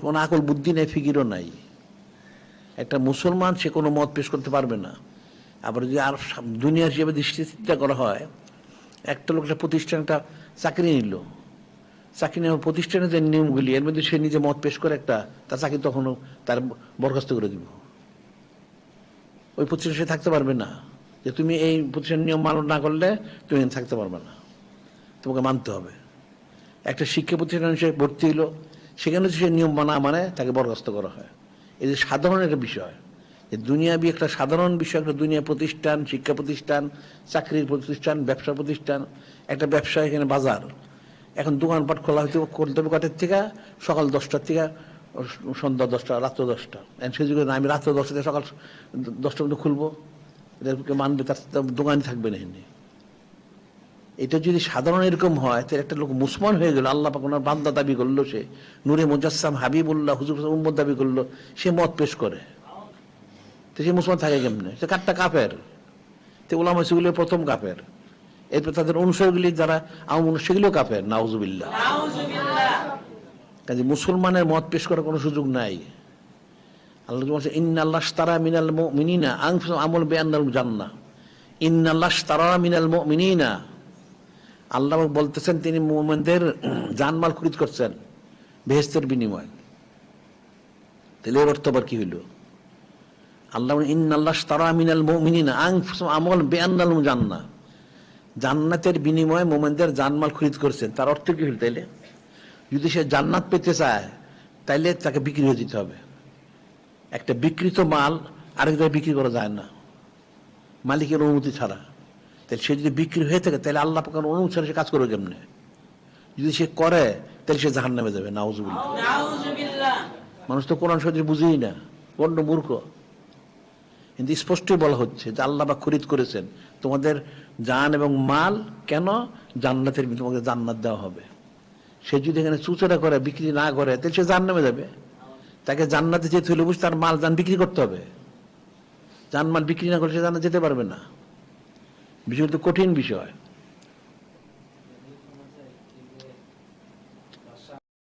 কোনো আকল বুদ্ধি নেই, ফিকিরও নাই। একটা মুসলমান, সে কোনো মত পেশ করতে পারবে না। আবার যদি আর দুনিয়ার হিসেবে দৃষ্টি চিন্তা করা হয়, একটা লোক একটা প্রতিষ্ঠান একটা চাকরি নিল। চাকরি নেওয়ার প্রতিষ্ঠানের যে নিয়মগুলি এর মধ্যে সে নিজে মত পেশ করে একটা, তার চাকরি তখনও তার বরখাস্ত করে দিব। ওই প্রতিষ্ঠানে সে থাকতে পারবে না। যে তুমি এই প্রতিষ্ঠানের নিয়ম মানব না করলে, তুমি থাকতে পারবে না। তোমাকে মানতে হবে। একটা শিক্ষা প্রতিষ্ঠানে সে ভর্তি হলো সেখানে সে নিয়ম মানা মানে তাকে বরখাস্ত করা হয়। এই যে সাধারণ একটা বিষয়, যে দুনিয়াবি একটা সাধারণ বিষয়, একটা দুনিয়া প্রতিষ্ঠান, শিক্ষা প্রতিষ্ঠান, চাকরির প্রতিষ্ঠান, ব্যবসা প্রতিষ্ঠান, একটা ব্যবসা এখানে বাজার। এখন দোকানপাট খোলা হইতে করতে হবে কটার থেকে? সকাল দশটার থেকে সন্ধ্যা দশটা, রাত্র দশটা। সেই যুগে আমি রাত্র দশটা থেকে সকাল দশটা মধ্যে খুলবো এদেরকে মানবে তার দোকানই থাকবে না এমনি এটা যদি সাধারণ এরকম হয় তাহলে একটা লোক মুসমান হয়ে গেল আল্লাহ পাক ওনার বান্দা দাবি করল সে। নূরে মুজাসসাম হাবিবুল্লাহ হুজুর উম্মদ দাবি করল সে মত পেশ করে। তো সে মুসলমান থাকে কেমনে? সে কাঠটা কাফের। তো ওলাম সেগুলো প্রথম কাপের এরপর তাদের অনুসারীগুলি যারা আমার সেগুলিও কাফের নাউজুবিল্লাহ। কাজে মুসলমানের মত পেশ করার কোনো সুযোগ নাই। আল্লাহ বলছে ইন্নাল্লাহ তারা মিনাল মিনিনা আংশ আমল বেআনাল জান্না ইন্নাল্লাহ তারা মিনাল মিনিনা আল্লাহ বলতেছেন, তিনি মোমেনদের জানমাল খরিদ করছেন বেহেস্তের বিনিময়। তাহলে এর অর্থ আবার কি হইল? আল্লাহ ইন আল্লাহ তারা মিনাল মিনিনা আংশ আমল বেআনাল জান্না জান্নাতের বিনিময়ে মোমেনদের জানমাল খরিদ করছেন। তার অর্থ কি হইল তাইলে? যদি সে জান্নাত পেতে চায়, তাইলে তাকে বিক্রি হয়ে দিতে হবে। একটা বিকৃত মাল আরেক জায়গায় বিক্রি করা যায় না। মালিকের অনুমতি ছাড়া। তাহলে সে যদি বিক্রি হয়ে থাকে তাহলে আল্লাহ পাকের ছাড়া সে কাজ করবে কেমনে? যদি সে করে তাহলে সে জাহান নামে যাবে নাউজুবিল্লাহ। মানুষ তো কোরআন শরীর বুঝেই না পণ্য মূর্খ। কিন্তু স্পষ্টই বলা হচ্ছে যে আল্লাহ বা খরিদ করেছেন। তোমাদের জান এবং মাল কেন জান্নাতের তোমাকে জান্নাত দেওয়া হবে? সে যদি এখানে চুচড়া করে বিক্রি না করে তাহলে সে জান নামে যাবে। তাকে জান্নাতে যেতে হলে বুঝ তার মাল জান বিক্রি করতে হবে। জান মাল বিক্রি না করে সে জান্নাত যেতে পারবে না। বিষয়টা কঠিন বিষয়।